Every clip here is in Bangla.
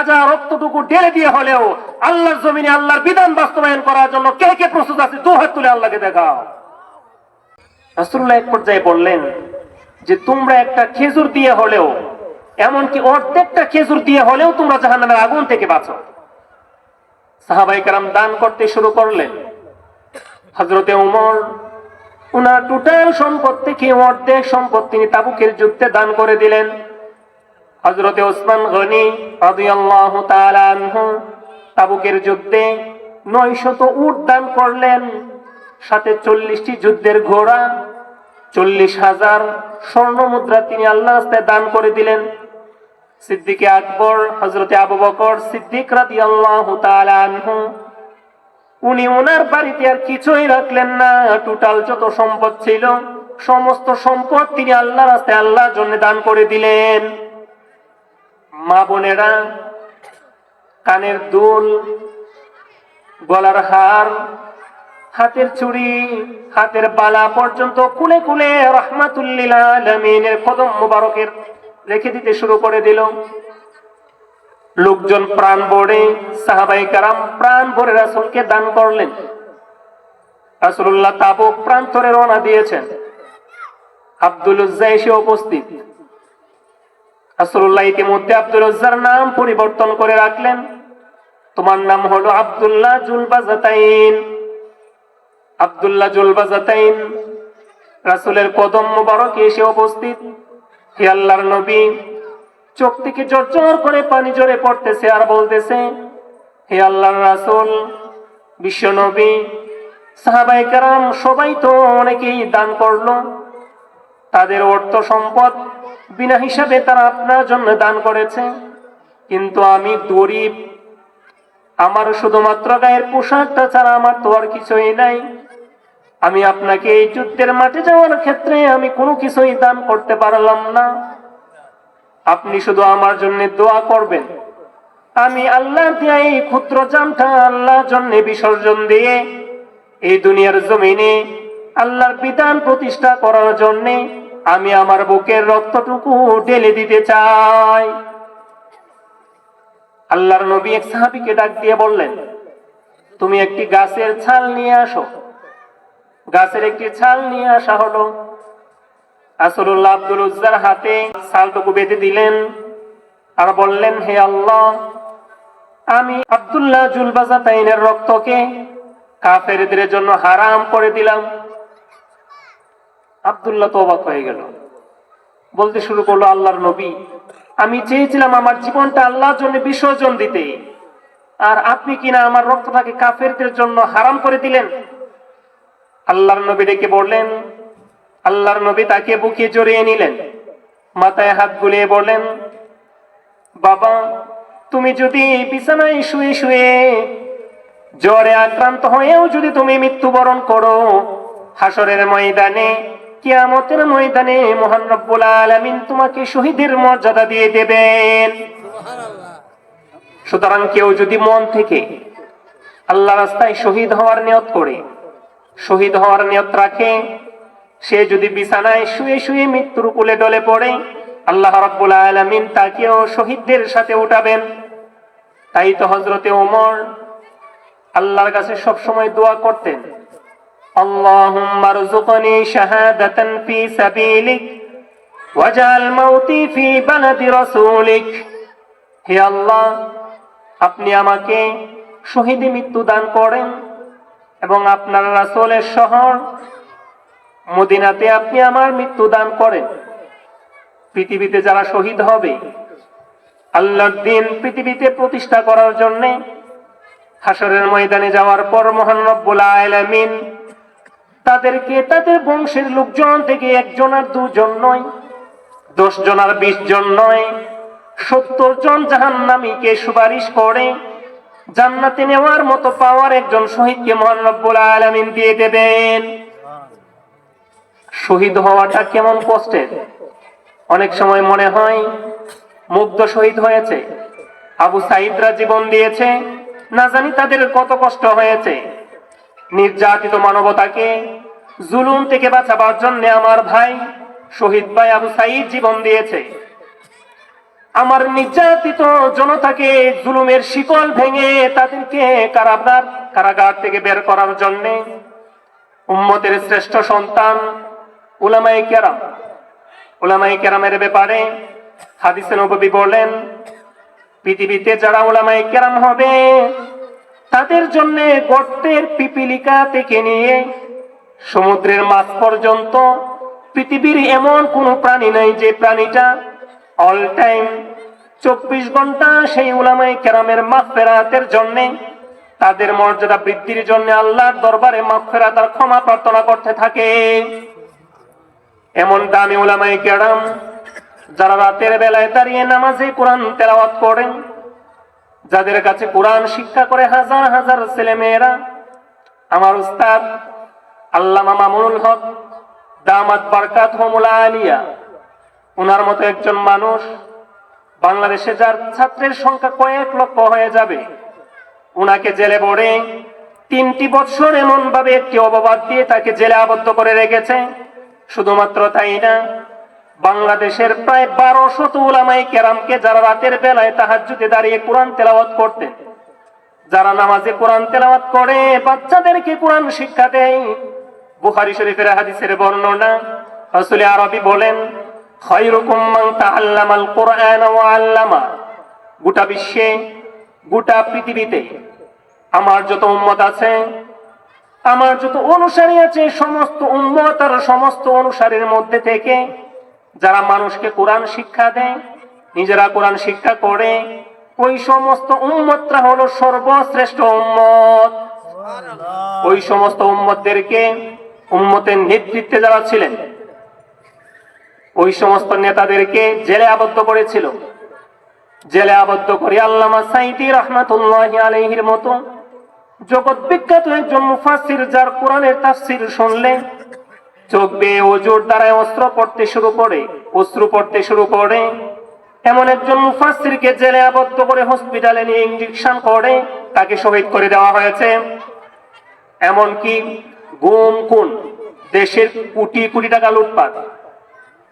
তাজা রক্তটুকু ঢেলে দিয়ে হলেও আল্লাহর জমিনে আল্লাহর বিধান বাস্তবায়ন করার জন্য কে কে প্রস্তুত আছে, দু হাত তুলে আল্লাহকে দেখাও। এক পর্যায়ে বললেন যে, তোমরা একটা খেজুর দিয়ে হলেও, এমনকি অর্ধেকটা খেজুর দিয়ে হলেও তোমরা জাহান্নামের আগুন থেকে বাঁচো। সাহাবাই কারাম দান করতে শুরু করলেন। হজরতে উমর উনার টোটাল সম্পদ থেকে অর্ধেক সম্পদ তিনি তাবুকের যুদ্ধে দান করে দিলেন। হজরতে ওসমান গনি তাআলা আনহু তাবুকের যুদ্ধে নয় শত উট দান করলেন। সাথে চল্লিশটি যুদ্ধের ঘোড়া, চল্লিশ হাজার স্বর্ণ মুদ্রা তিনি আল্লাহ দান করে দিলেন। সিদ্দিকে আকবর হজরতে আবু বকর সিদ্দিক রাদিয়াল্লাহু তাআলা আনহু, উনি ওনার বাড়িতে আর কিছুই রাখলেন না। টোটাল যত সম্পদ ছিল, সমস্ত সম্পদ তিনি আল্লাহ রাস্তায় আল্লাহর জন্য দান করে দিলেন। মা বোনেরা, কানের দুল, গলার হার, হাতের চুড়ি, হাতের বালা পর্যন্ত কুলে কুলে রহমাতুল্লিল আলমিনের কদম মুবারকের রেখে দিতে শুরু করে দিল। লোকজন প্রাণ ভরে সাহাবাই কারাম প্রাণ ভরে রাসুলকে দান করলেন। রাসুল্লাহ তাবুক প্রান্তরে রওনা দিয়েছেন। আব্দুল এসে উপস্থিত। রাসুল্লাহ ইতিমধ্যে আব্দুল উজ্জার নাম পরিবর্তন করে রাখলেন। তোমার নাম হলো আব্দুল্লাহ জুলবাজাতাইন। আব্দুল্লাহ জুলবাজাতাইন, রাসুলের কদম মুবারক এসে উপস্থিত। হে আল্লাহর নবী, চোখ থেকে জর্জর করে পানি জোরে পড়তেছে আর বলতেছে, হে আল্লাহর রাসুল, বিশ্ব নবী সাহাবাই কারাম সবাই তো অনেকেই দান করল। তাদের অর্থ সম্পদ বিনা হিসাবে তারা আপনার জন্য দান করেছে। কিন্তু আমি গরিব। আমার শুধুমাত্র গায়ের পোশাকটা ছাড়া আমার তো আর কিছুই নাই। আমি আপনাকে এই যুদ্ধের মাঠে যাওয়ার ক্ষেত্রে আমি কোনো কিছুই দান করতে পারলাম না। আপনি শুধু আমার জন্য দোয়া করবেন। আমি আল্লাহ দিয়া এই ক্ষুদ্র জামটা আল্লাহর জন্য বিসর্জন দিয়ে এই দুনিয়ার জমিনে আল্লাহর বিধান প্রতিষ্ঠা করার জন্য আমি আমার বুকের রক্তটুকু ঢেলে দিতে চাই। আল্লাহর নবী এক সাহাবিকে ডাক দিয়ে বললেন, তুমি একটি গাছের ছাল নিয়ে আসো। গাছের একটি ছাল নিয়ে আসা হলো। আসরুল্লাহ আব্দুল উজ্জার হাতে ছালটুকু বেঁধে দিলেন আর বললেন, হে আল্লাহ, আমি আব্দুল্লাহ জুলবাজা তাইনের রক্তকে কাফেরদের জন্য হারাম করে দিলাম। আব্দুল্লাহ তো অবাক হয়ে গেল। বলতে শুরু করল আল্লাহর নবী, আমি চেয়েছিলাম আমার জীবনটা আল্লাহর জন্য বিসর্জন দিতে। আর আপনি কিনা আমার রক্তটাকে কাফেরদের জন্য হারাম করে দিলেন? আল্লাহর নবী ডেকে বললেন, আল্লাহর নবী তাকে বুকে জড়িয়ে নিলেন, মাথায় হাত গুলিয়ে বললেন, বাবা, তুমি যদি বিছানায় শুয়ে শুয়ে জ্বরে আক্রান্ত হয়েও যদি তুমি মৃত্যুবরণ করো হাসরের ময়দানে কিয়ামতের ময়দানে মহান রব্বুল আলামিন তোমাকে শহীদের মর্যাদা দিয়ে দেবেন। সুতরাং কেউ যদি মন থেকে আল্লাহ রাস্তায় শহীদ হওয়ার নিয়ত করে শহীদ হওয়ার নিয়ত রাখে সে যদি বিছানায় শুয়ে শুয়ে মৃত্যুর কুলে ডলে পড়ে আল্লাহ রাব্বুল আলামিন তাকেও শহীদদের সাথে উঠাবেন। তাই তো হজরতে ওমর আল্লাহর কাছে সব সময় দোয়া করতেন اللهم ارزقني شهادة في سبيلك واجعل موتي في بلد رسولك হে আল্লাহ আপনি আমাকে শহীদে মৃত্যু দান করেন এবং আপনার রাসূলের শহর মদিনাতে আপনি আমার মৃত্যু দান করেন পৃথিবীতে যারা শহীদ হবে আল্লাহর দিন পৃথিবীতে প্রতিষ্ঠা করার জন্য হাসরের ময়দানে যাওয়ার পর মহান রব্বুল আলামিন তাদেরকে তাদের বংশের লোকজন থেকে একজন আর দুজন নয়, দশ জন আর বিশ জন নয়, সত্তর জন জাহান্নামীকে সুপারিশ করে জান্নাতে নেওয়ার মতো পাওয়ার একজন শহীদকে মহান রব্বুল আলামিন দিয়ে দেবেন। শহীদ হওয়াটা কেমন কষ্টের? অনেক সময় মনে হয় মুগ্ধ শহীদ হয়েছে, আবু সাইদরা জীবন দিয়েছে, না জানি তাদের কত কষ্ট হয়েছে। নির্যাতিত মানবতাকে জুলুম থেকে বাঁচাবার জন্য আমার ভাই শহীদ ভাই আবু সাইদ জীবন দিয়েছে। আমার নির্যাতিত জনতাকে জুলুমের শিকল ভেঙে তাদেরকে কারাগার কারাগার থেকে বের করার জন্য উম্মতের শ্রেষ্ঠ সন্তান উলামাই কেরাম। উলামাই কেরামের ব্যাপারে হাদিসে নবী বলেন, পৃথিবীতে যারা ওলামাই কেরাম হবে তাদের জন্য গর্তের পিপিলিকা থেকে নিয়ে সমুদ্রের মাছ পর্যন্ত, পৃথিবীর এমন কোনো প্রাণী নাই যে প্রাণীটা অল টাইম চব্বিশ ঘণ্টা সেই উলামাই কেরামের মাফ ফেরাতের জন্যে, তাদের মর্যাদা বৃদ্ধির জন্য আল্লাহর দরবারে মাফ ফেরাত আর ক্ষমা প্রার্থনা করতে থাকে। এমন দামি উলামাই কেরাম যারা রাতের বেলায় দাঁড়িয়ে নামাজে কোরআন তেলাওয়াত করেন যাদের কাছে কোরআন শিক্ষা করে হাজার হাজার ছেলে মেয়েরা আমার উস্তাদ আল্লামা মামুনুল হক, দামাত বারকাত হোমুলা আলিয়া, ওনার মতো একজন মানুষ বাংলাদেশে যার ছাত্রের সংখ্যা কয়েক লক্ষ হয়ে যাবে, উনাকে জেলে ভরে তিনটি বছর এমন ভাবে একটি অপবাদ দিয়ে তাকে জেলে আবদ্ধ করে রেখেছে। শুধুমাত্র তাই না বাংলাদেশের প্রায় বারো শত উলামাই কেরামকে যারা রাতের বেলায় তাহাজ্জুদে দাঁড়িয়ে কোরআন তেলাওয়াত করতেন, যারা নামাজে কোরআন তেলাওয়াত করে, বাচ্চাদেরকে কোরআন শিক্ষা দেয়। বুখারী শরীফের হাদিসের বর্ণনা, রাসূল আরবি বলেন, খায়রুকুম মান তাআল্লামাল কোরআন ওয়া আল্লামা। গোটা বিশ্বে, গোটা পৃথিবীতে আমার যত উম্মত আছে, আমার যত অনুসারী আছে, সমস্ত উম্মত আর সমস্ত অনুসারীর মধ্যে থেকে যারা মানুষকে কোরআন শিক্ষা দেয় নিজেরা কোরআন শিক্ষা করে ওই সমস্ত উম্মতরা হলো সর্বশ্রেষ্ঠ উম্মত। ওই সমস্ত উম্মতদেরকে উম্মতের নেতৃত্বে যারা ছিলেন ওই সমস্ত নেতাদেরকে জেলে আবদ্ধ করেছিল। জেলে আবদ্ধ করে আল্লামা সাইদি রহমাতুল্লাহ আলহির মতো জগৎ বিখ্যাত একজন মুফাসির যার কোরআনের তাফসির শুনলে চোখ বেয়ে ওজোর দ্বারায় অস্ত্র পড়তে শুরু করে অস্ত্র পড়তে শুরু করে। এমন একজন মুফাসিরকে জেলে আবদ্ধ করে হসপিটালে নিয়ে ইঞ্জেকশন করে, তাকে শহীদ করে দেওয়া হয়েছে। এমনকি গুম খুন, দেশের কোটি কোটি টাকা লুটপাট,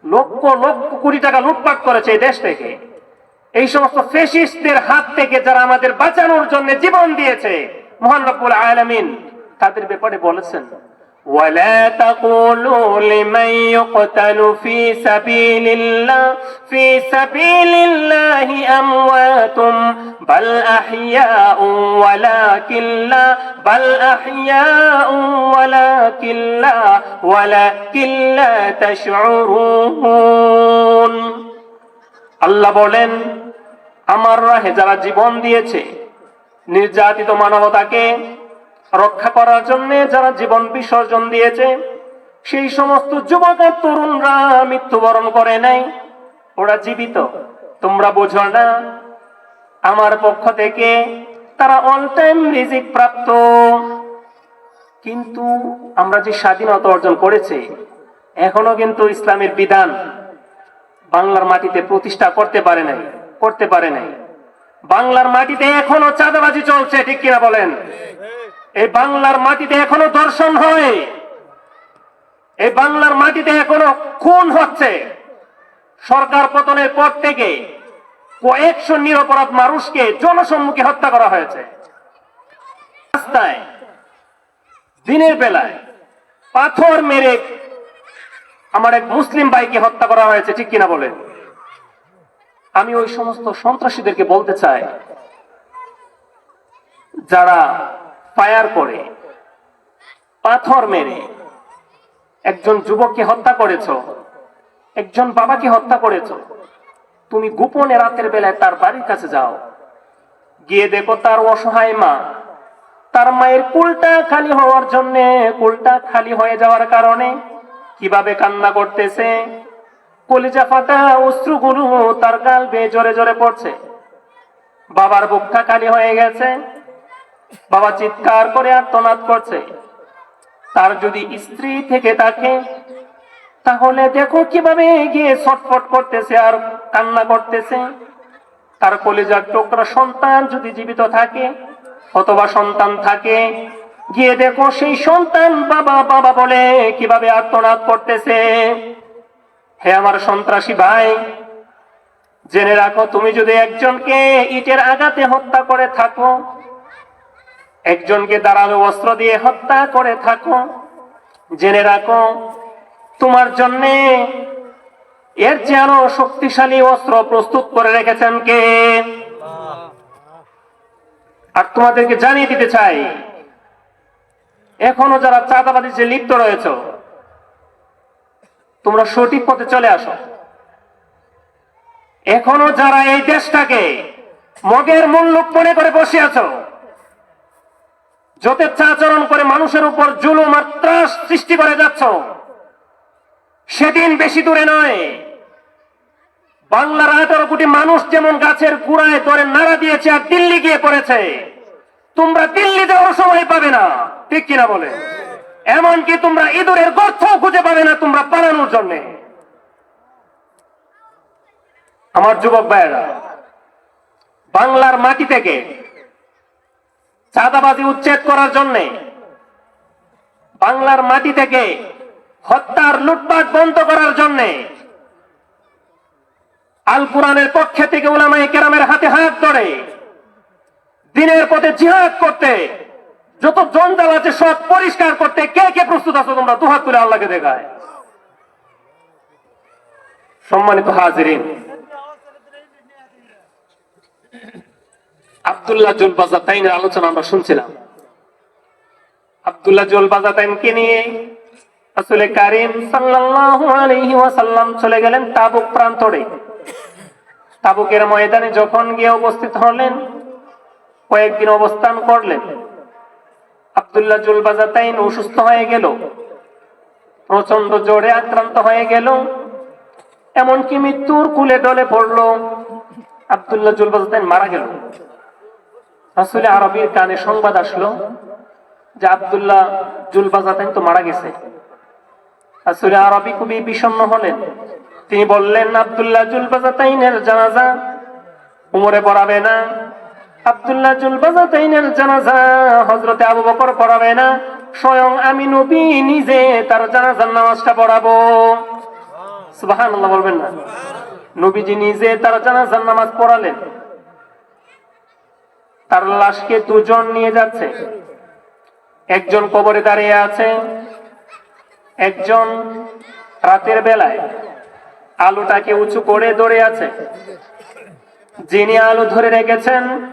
লক্ষ লক্ষ কোটি টাকা লুটপাট করেছে এই দেশ থেকে। এই সমস্ত ফেসিস্টদের হাত থেকে যারা আমাদের বাঁচানোর জন্য জীবন দিয়েছে, মহান রব্বুল আলামিন, তাদের ব্যাপারে বলেছেন ولا تقولوا لمن يقتل في سبيل الله في سبيل الله أموات بل أحياء ولكن لا بل أحياء ولكن لا ولكن لا تشعرون আল্লাহ বলেন আমার রাহে যারা জীবন দিয়েছে নির্যাতিত মানবতাকে রক্ষা করার জন্য যারা জীবন বিসর্জন দিয়েছে, সেই সমস্ত যুবক আর তরুণরা মৃত্যুবরণ করে নাই ওরা জীবিত। তোমরা বোঝো না। আমার পক্ষ থেকে তারা অল টাইম রিজিক প্রাপ্ত। কিন্তু আমরা যে স্বাধীনতা অর্জন করেছে, এখনও কিন্তু ইসলামের বিধান বাংলার মাটিতে প্রতিষ্ঠা করতে পারে নাই, করতে পারে নাই। বাংলার মাটিতে এখনও চাঁদাবাজি চলছে, ঠিক কিনা বলেন? এই বাংলার মাটিতে এখনও দর্শন হয়। এই বাংলার মাটিতে এখনও খুন হচ্ছে। সরকার পতনের পর থেকে কয়েকশো নিরপরাধ মানুষকে জনসম্মুখে হত্যা করা হয়েছে। দিনের বেলায় পাথর মেরে আমার এক মুসলিম ভাইকে হত্যা করা হয়েছে, ঠিক কিনা বলেন? আমি ওই সমস্ত সন্ত্রাসীদেরকে বলতে চাই, যারা ফায়ার করে, পাথর মেরে। একজন যুবককে হত্যা করেছ, একজন বাবাকে হত্যা করেছ। তুমি গোপনে রাতের বেলায় তার বাড়ির কাছে যাও। গিয়ে দেখো তার অসহায় মা। তার মায়ের কুলটা খালি হওয়ার জন্য, কুলটা খালি হয়ে যাওয়ার কারণে কীভাবে কান্না করতেছে? কলিজা ফাটা অশ্রুগুলো তার গাল বেয়ে জোরে জোরে পড়ছে। বাবার বুকটা খালি হয়ে গেছে। বাবা চিৎকার করে আর্তনাদ করছে। তার যদি স্ত্রী থেকে থাকে, তাহলে দেখো কীভাবে গিয়ে ছটফট করতেছে আর কান্না করতেছে। তার কলিজার টুকরা সন্তান যদি জীবিত থাকে, অথবা সন্তান থাকে, গিয়ে দেখো সেই সন্তান বাবা বাবা বলে কীভাবে আর্তনাদ করতেছে। হে আমার সন্ত্রাসী ভাই, জেনে রাখো, তুমি যদি একজনকে ইটের আঘাতে হত্যা করে থাকো একজনকে দাঁড়াল অস্ত্র দিয়ে হত্যা করে থাকো। জেনে রাখো, তোমার জন্যে এর চেয়ে আরও শক্তিশালী অস্ত্র প্রস্তুত করে রেখেছেন কে? আর তোমাদেরকে জানিয়ে দিতে চাই, এখনও যারা চাঁদাবাদী যে লিপ্ত রয়েছ, তোমরা সঠিক পথে চলে আসো। এখনও যারা এই দেশটাকে মগের মূল্য মনে করে বসে আছো যথেচ্ছাচরণ করে মানুষের উপর জুলুম আর ত্রাস সৃষ্টি করে যাচ্ছ। সেদিন বেশি দূরে নয়। বাংলার আঠারো কোটি মানুষ যেমন গাছের গুড়ায় ধরে নাড়া দিয়েছে আর দিল্লি গিয়ে পড়েছে, তোমরা দিল্লি যাওয়ার সময় পাবে না। ঠিক কিনা বলে? এমনকি তোমরা ইঁদুরের গর্থ খুঁজে পাবে না তোমরা পালানোর জন্য। আমার যুবক ভাইয়েরা, বাংলার মাটি থেকে চাঁদাবাজি উচ্ছেদ করার জন্যে বাংলার মাটি থেকে হত্যার লুটপাট বন্ধ করার জন্যে আল কোরআনের পক্ষে থেকে ওলামাই কেরামের হাতে হাত ধরে দিনের পথে জিহাদ করতে, যত জঞ্জাল আছে সব পরিষ্কার করতে কে কে প্রস্তুত আছো তোমরা? দুহাত তুলে আল্লাহকে দেখায়। সম্মানিত হাজিরিন আব্দুল্লাহ জুল বাজাতাইনের আলোচনা আমরা শুনছিলাম। আব্দুল্লাহ জুল বাজাতাইনকে নিয়ে? আসলে কারিম সাল্লাল্লাহু আলাইহি ওয়াসাল্লাম চলে গেলেন তাবুক প্রান্তরে। তাবুকের ময়দানে যখন গিয়ে উপস্থিত হলেন, কয়েকদিন অবস্থান করলেন। আব্দুল্লাহ জুল বাজাতাইন অসুস্থ হয়ে গেল প্রচণ্ড জোরে আক্রান্ত হয়ে গেল, এমনকি মৃত্যুর কুলে ডলে পড়ল। আব্দুল্লাহ জুল বাজাতাইন মারা গেল। আসলে আরবির কানে সংবাদ আসলো যে আব্দুল্লাহ জুল বাজাতাইন তো মারা গেছে। আসলে আরবি খুবই বিষণ্ণ হলেন। তিনি বললেন, আব্দুল্লাহ জুল বাজাতাইনের জানাজা উমরে পড়াবে না। আব্দুল্লাহ জুল বাজাতাইনের জানাজা হজরতে আবু বকর পড়াবে না। স্বয়ং আমি নবী নিজে তার জানাজার নামাজটা পড়াবো। সুবহানাল্লাহ বলবেন না। নবীজি নিজে তার জানাজার নামাজ পড়ালেন। তার লাশকে দুজন নিয়ে যাচ্ছে। একজন কবরে দাঁড়িয়ে আছে, একজন রাতের বেলায় আলোটাকে উঁচু করে দৌড়ে আছে। যিনি আলো ধরে রেখেছেন,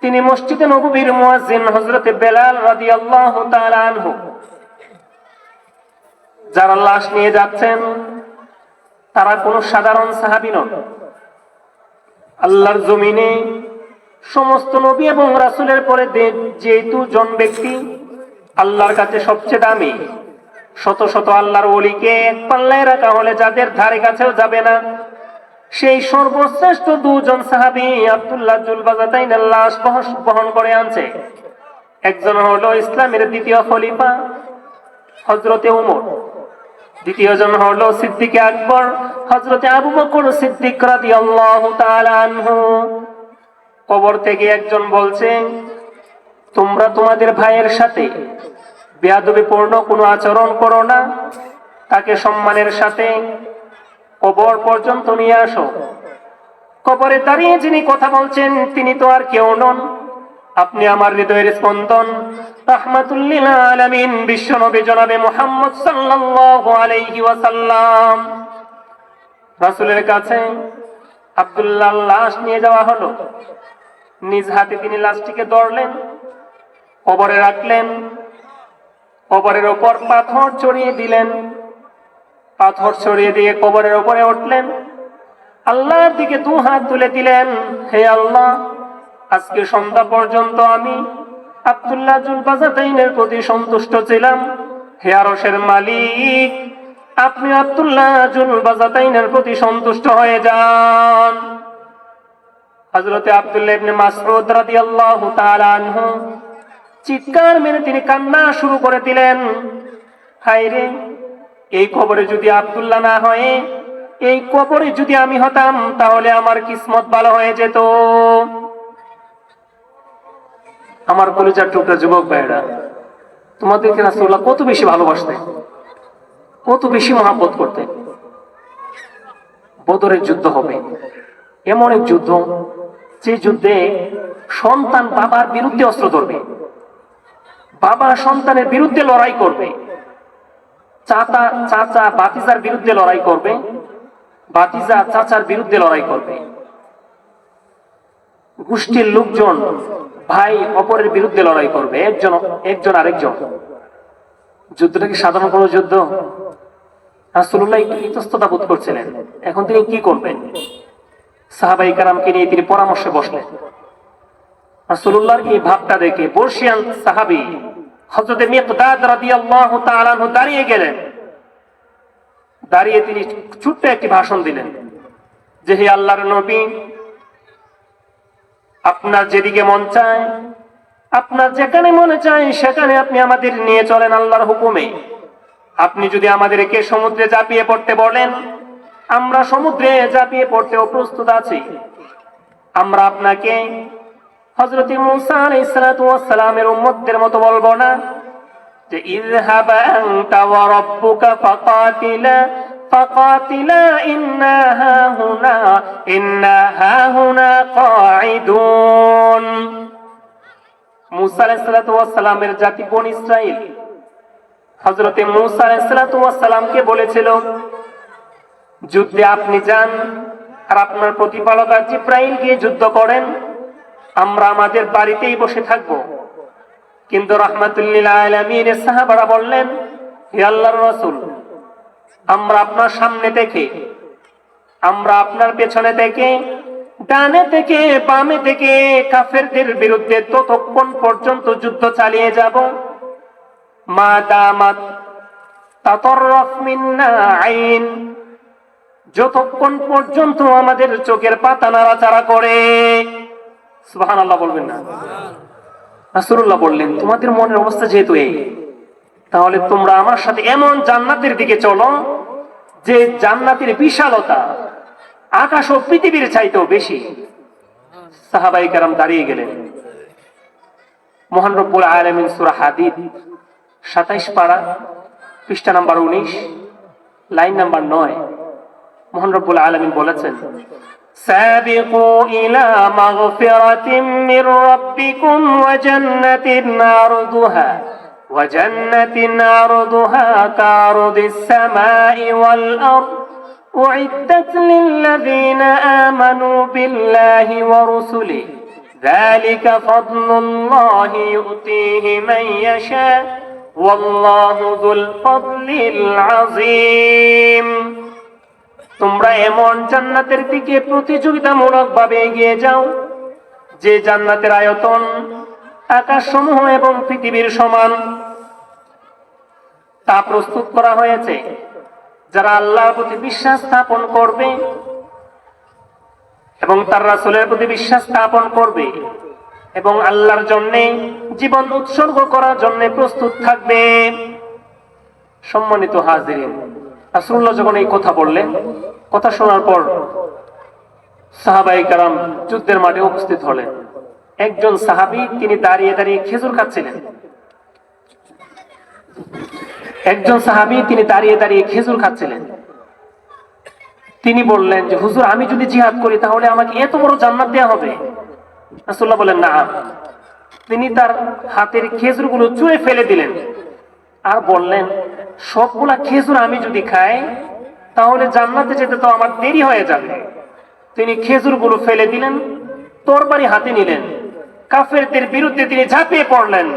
তিনি মসজিদে নবীর মুয়াজ্জিন হযরতে বেলাল রাদিয়াল্লাহু তাআলা আনহু। যারা লাশ নিয়ে যাচ্ছেন, তারা কোনো সাধারণ সাহাবী নন। আল্লাহর জমিনে সমস্ত নবী এবং রাসূলের পরে যেহেতু জন ব্যক্তি, আল্লাহর কাছে সবচেয়ে দামি। শত শত আল্লাহর ওলিকে এক পাল্লায় রাখা হলে যাদের ধারে কাছেও যাবে না। সেই সর্বশ্রেষ্ঠ দুজন সাহাবি আব্দুল্লাহ জুলবাজাতাইনের লাশ বহন করে আনছে। একজন হলো ইসলামের দ্বিতীয় খলিফা হজরতে উমর। দ্বিতীয় জন হলো সিদ্দিকে আকবর হজরতে আবু বকর সিদ্দিক রাদিয়াল্লাহু তাআলা আনহু। কবর থেকে একজন বলছে, তোমরা তোমাদের ভাইয়ের সাথে বেয়াদবিপূর্ণ কোনো আচরণ করো না। তাকে সম্মানের সাথে কবর পর্যন্ত নিয়ে আসো। কবরে দাঁড়িয়ে যিনি কথা বলছেন, তিনি তো আর কেউ নন। আপনি আমার হৃদয়ের স্পন্দন। রহমাতুল্লিল আলামিন বিশ্ব নবী জনাবে মুহাম্মদ আলাইহি ওয়াসাল্লাম। রাসূলের কাছে আব্দুল্লাহ লাশ নিয়ে যাওয়া হলো। নিজ হাতে তিনি লাশটিকে ধরলেন, কবরে রাখলেন, কবরের ওপর পাথর চড়িয়ে দিলেন। পাথর ছড়িয়ে দিয়ে কবরের ওপরে উঠলেন। আল্লাহর দিকে দু হাত তুলে দিলেন, হে আল্লাহ, আজকে সন্ধ্যা পর্যন্ত আমি আব্দুল্লাহ জুলবাজাতাইনের প্রতি সন্তুষ্ট ছিলাম। হে আরসের মালিক, আপনি আব্দুল্লাহ জুলবাজাতাইনের প্রতি সন্তুষ্ট হয়ে যান। হযরতে আব্দুল্লাহ চিৎকার তিনি কান্না শুরু করে দিলেন। এই যদি আব্দুল্লাহ না হয়, এই কবরে যদি আমি হতাম, তাহলে আমার কিসমত ভালো হয়ে যেত। আমার কলেজার টুকরা যুবক ভাইরা তোমাদেরকে রাসূলুল্লাহ কত বেশি ভালোবাসতে কত বেশি মহাব্বত করতে বদরের যুদ্ধ হবে। এমন এক যুদ্ধ যে যুদ্ধে সন্তান বাবার বিরুদ্ধে অস্ত্র ধরবে। বাবা সন্তানের বিরুদ্ধে লড়াই করবে। চাচা চাচা বাতিজার বিরুদ্ধে লড়াই করবে। বাতিজা চাচার বিরুদ্ধে লড়াই করবে। গোষ্ঠীর লোকজন ভাই অপরের বিরুদ্ধে লড়াই করবে। একজন একজন আরেকজন। যুদ্ধটা কি সাধারণ কোনো যুদ্ধ? রাসুল্লাহ একটু ইতস্ততা বোধ করছিলেন। এখন তিনি কি করবেন? সাহাবাই কারামকে নিয়ে তিনি পরামর্শে বসলেন। রাসুল্লাহর এই ভাবটা দেখে বর্ষিয়ান সাহাবি দাঁড়িয়ে গেলেন। দাঁড়িয়ে তিনি ছোট্ট একটি ভাষণ দিলেন। যে হে আল্লাহর নবী, আপনার যেদিকে মন চায়, আপনার যেখানে মনে চায়, সেখানে আপনি আমাদের নিয়ে চলেন আল্লাহর হুকুমে। আপনি যদি আমাদেরকে সমুদ্রে ঝাঁপিয়ে পড়তে বলেন আমরা সমুদ্রে ঝাঁপিয়ে পড়তেও প্রস্তুত আছি। আমরা আপনাকে হজরত মুসা আলাইহিস সালাতু ওয়াস সালামের উম্মতদের মতো বলব না যে মুসা জাতি বন ইসরাইল হযরতে মুসা আলাইহিস সালাতু সালামকে বলেছিল যুদ্ধে আপনি যান, আর আপনার প্রতিপালক আর জিব্রাইল গিয়ে যুদ্ধ করেন, আমরা আমাদের বাড়িতেই বসে থাকব। কিন্তু রহমাতুল্লিল বললেন রসুল, আমরা আপনার সামনে থেকে, আমরা আপনার পেছনে থেকে, ডানে থেকে, বামে থেকে কাফেরদের বিরুদ্ধে ততক্ষণ পর্যন্ত যুদ্ধ চালিয়ে যাব। মা দামাত তাতরফ মিন্না আইন যতক্ষণ পর্যন্ত আমাদের চোখের পাতা নাড়াচাড়া করে। সুবাহান বলবেন না। রাসূলুল্লাহ বললেন, তোমাদের মনের অবস্থা যেহেতু এই, তাহলে তোমরা আমার সাথে এমন জান্নাতের দিকে চলো, যে জান্নাতের বিশালতা আকাশ ও পৃথিবীর চাইতেও বেশি। সাহাবাই কারাম দাঁড়িয়ে গেলেন। মহান রব্বুল আলমিন সুরা হাদিদ সাতাইশ পাড়া পৃষ্ঠা নাম্বার উনিশ, লাইন নাম্বার নয়। মোহন রব্বুল আলমিন বলেছেন سابقوا إلى مغفرة من ربكم وجنة عرضها وجنة عرضها كعرض السماء والأرض أعدت للذين آمنوا بالله ورسله ذلك فضل الله يؤتيه من يشاء والله ذو الفضل العظيم তোমরা এমন জান্নাতের দিকে প্রতিযোগিতামূলক ভাবে এগিয়ে যাও, যে জান্নাতের আয়তন আকাশ সমূহ এবং পৃথিবীর সমান। তা প্রস্তুত করা হয়েছে। যারা আল্লাহর প্রতি বিশ্বাস স্থাপন করবে এবং তার রাসুলের প্রতি বিশ্বাস স্থাপন করবে এবং আল্লাহর জন্য জীবন উৎসর্গ করার জন্য প্রস্তুত থাকবে। সম্মানিত হাজিরিন রাসূলুল্লাহ যখন এই কথা বললেন, কথা শোনার পর সাহাবাই কারাম যুদ্ধের মাঠে উপস্থিত হলেন। একজন সাহাবী, তিনি দাঁড়িয়ে দাঁড়িয়ে খেজুর খাচ্ছিলেন। একজন সাহাবী, তিনি দাঁড়িয়ে দাঁড়িয়ে খেজুর খাচ্ছিলেন। তিনি বললেন যে, হুজুর, আমি যদি জিহাদ করি, তাহলে আমাকে এত বড় জান্নাত দেওয়া হবে? রাসূলুল্লাহ বলেন না। তিনি তার হাতের খেজুরগুলো চুয়ে ফেলে দিলেন। আর বললেন, সবগুলা খেজুর আমি যদি খাই, তাহলে জান্নাতে যেতে তো আমার দেরি হয়ে যাবে। তিনি খেজুরগুলো ফেলে দিলেন, তরবারি হাতে নিলেন। কাফেরদের বিরুদ্ধে তিনি ঝাঁপিয়ে পড়লেন।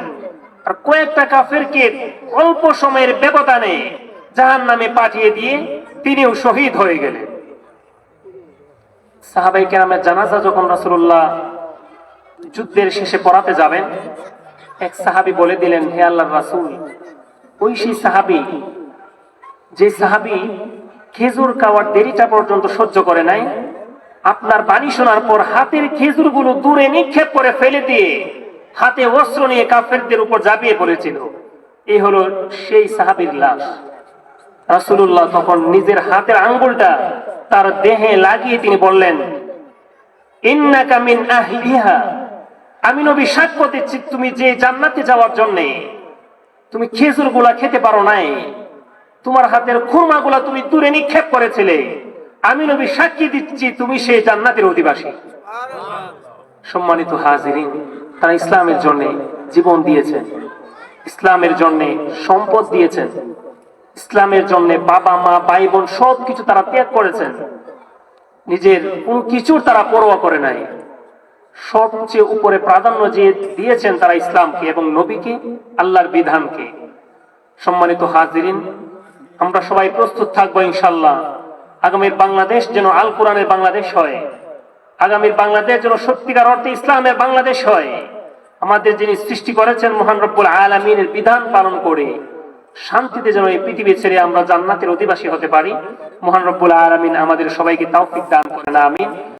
আর কয়েকটা কাফেরকে অল্প সময়ের ব্যবধানে জাহান নামে পাঠিয়ে দিয়ে তিনিও শহীদ হয়ে গেলেন। সাহাবাই কেরামের জানাজা যখন রাসূলুল্লাহ যুদ্ধের শেষে পড়াতে যাবেন, এক সাহাবী বলে দিলেন, হে আল্লাহ রাসূল ওই সেই সাহাবি, যে সাহাবি খেজুর খাওয়ার দেরিটা পর্যন্ত সহ্য করে নাই, আপনার বাণী শোনার পর হাতের খেজুরগুলো দূরে নিক্ষেপ করে ফেলে দিয়ে হাতে অস্ত্র নিয়ে কাফেরদের উপর ঝাঁপিয়ে পড়েছিল। এই হলো সেই সাহাবির লাশ। রাসূলুল্লাহ তখন নিজের হাতের আঙ্গুলটা তার দেহে লাগিয়ে তিনি বললেন, ইন্নাকা মিন আহলিহা। আমি নবী সাক্ষ্য দিচ্ছি তুমি যে জান্নাতে যাওয়ার জন্যে। তুমি খেজুরগুলা খেতে পারো নাই। তোমার হাতের খুরমা গুলা তুমি দূরে নিক্ষেপ করেছিলে। আমি নবী সাক্ষী দিচ্ছি, তুমি সেই জান্নাতের অধিবাসী। সম্মানিত হাজিরিন, তারা ইসলামের জন্য জীবন দিয়েছেন। ইসলামের জন্য সম্পদ দিয়েছেন। ইসলামের জন্য বাবা, মা ভাই বোন সবকিছু তারা ত্যাগ করেছেন। নিজের কোন কিছুর তারা পরোয়া করে নাই। সবচেয়ে উপরে প্রাধান্য যে দিয়েছেন তারা ইসলামকে এবং নবীকে, আল্লাহর বিধানকে। সম্মানিত হাজিরিন, আমরা সবাই প্রস্তুত থাকব ইনশাল্লাহ আগামীর বাংলাদেশ যেন আল কোরআনের বাংলাদেশ হয়। আগামীর বাংলাদেশ যেন সত্যিকার অর্থে ইসলামের বাংলাদেশ হয়। আমাদের যিনি সৃষ্টি করেছেন মহান রব্বুল আলমিনের বিধান পালন করে, শান্তিতে যেন এই পৃথিবী ছেড়ে আমরা জান্নাতের অধিবাসী হতে পারি। মহান রব্বুল আলমিন আমাদের সবাইকে তাওফিক দান করেন, আমিন।